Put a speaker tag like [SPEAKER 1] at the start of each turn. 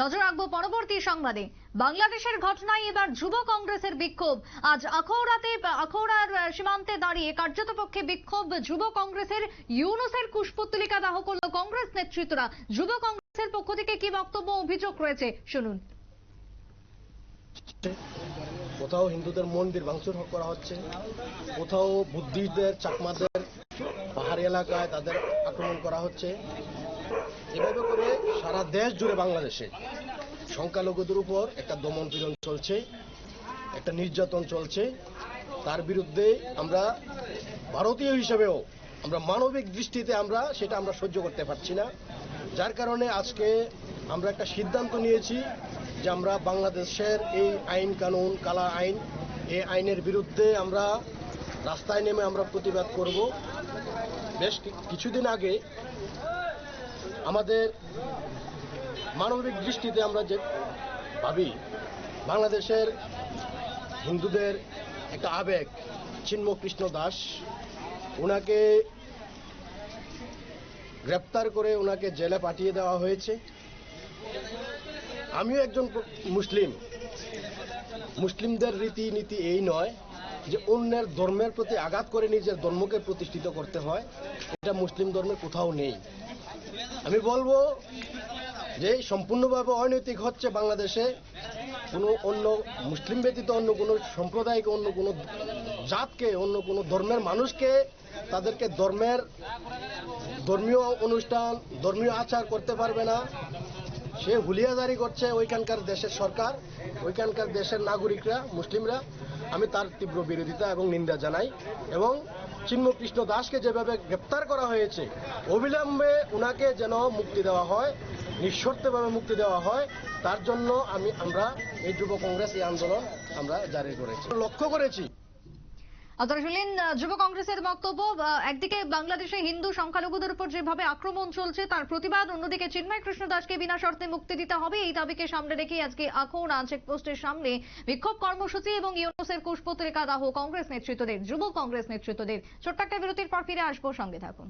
[SPEAKER 1] নজর রাখব পরবর্তী সংবাদে। বাংলাদেশের ঘটনায় এবার যুব কংগ্রেসের বিক্ষোভ। আজ আখৌরাতে আখৌরার আহ, সীমান্তে দাঁড়িয়ে কার্যতপক্ষে বিক্ষোভ যুব কংগ্রেসের ইউনুসের কুশপুত্তলিকা দাহ করল কংগ্রেস নেতৃত্বরা। যুব কংগ্রেসের পক্ষ থেকে কি বক্তব্য অভিযোগ রয়েছে শুনুন।
[SPEAKER 2] কোথাও হিন্দুদের মন্দির ভাঙচুর করা হচ্ছে কোথাও বুদ্ধিস্টদের চাকমাদের পাহাড়ি এলাকায় তাদের আক্রমণ করা হচ্ছে। এভাবে করে সারা দেশ জুড়ে বাংলাদেশে সংখ্যালঘুদের উপর একটা দমন পীড়ন চলছে, একটা নির্যাতন চলছে। তার বিরুদ্ধে আমরা ভারতীয় হিসেবেও আমরা মানবিক দৃষ্টিতে আমরা সেটা আমরা সহ্য করতে পারছি না। যার কারণে আজকে আমরা একটা সিদ্ধান্ত নিয়েছি যে আমরা বাংলাদেশের এই আইন কানুন, কালা আইন, এই আইনের বিরুদ্ধে আমরা রাস্তায় নেমে আমরা প্রতিবাদ করব। বেশ কিছুদিন আগে আমাদের মানবিক দৃষ্টিতে আমরা যে ভাবি, বাংলাদেশের হিন্দুদের একটা আবেগ, চিন্ময় কৃষ্ণ দাস ওনাকে গ্রেপ্তার করে ওনাকে জেলে পাঠিয়ে দেওয়া হয়েছে। আমিও একজন মুসলিম। মুসলিমদের রীতিনীতি এই নয় যে অন্যের ধর্মের প্রতি আঘাত করে নিজের ধর্মকে প্রতিষ্ঠিত করতে হয়। এটা মুসলিম ধর্মে কোথাও নেই। আমি বলব যে সম্পূর্ণভাবে অনৈতিক হচ্ছে বাংলাদেশে কোনো অন্য মুসলিম ব্যতীত অন্য কোনো সম্প্রদায়কে, অন্য কোনো জাতকে, অন্য কোনো ধর্মের মানুষকে তাদেরকে ধর্মের ধর্মীয় অনুষ্ঠান, ধর্মীয় আচার করতে পারবে না। সে হুলিয়াজারি করছে ওইখানকার দেশের সরকার, ওইখানকার দেশের নাগরিকরা, মুসলিমরা। আমি তার তীব্র বিরোধিতা এবং নিন্দা জানাই এবং চিন্মকৃষ্ণ দাসকে যেভাবে গ্রেপ্তার করা হয়েছে, অবিলম্বে ওনাকে যেন মুক্তি দেওয়া হয়, নিঃশর্তভাবে মুক্তি দেওয়া হয়, তার জন্য আমি, আমরা এই যুব কংগ্রেস এই আন্দোলন আমরা জারি করেছি। লক্ষ্য করেছি
[SPEAKER 1] আপনারা শুনলেন যুব কংগ্রেসের বক্তব্য একদিকে বাংলাদেশে হিন্দু সংখ্যালঘুদের উপর যেভাবে আক্রমণ চলছে, তার প্রতিবাদ, অন্যদিকে চিন্ময় কৃষ্ণ দাসকে বিনা শর্তে মুক্তি দিতে হবে, এই দাবিকে সামনে রেখে আজকে আখৌড়া চেকপোস্টের সামনে বিক্ষোভ কর্মসূচি এবং ইউনুসের কুশপত্রিকা দাহ কংগ্রেস নেতৃত্বদের, যুব কংগ্রেস নেতৃত্বদের। ছোট্ট একটা বিরতির পর ফিরে আসব, সঙ্গে থাকুন।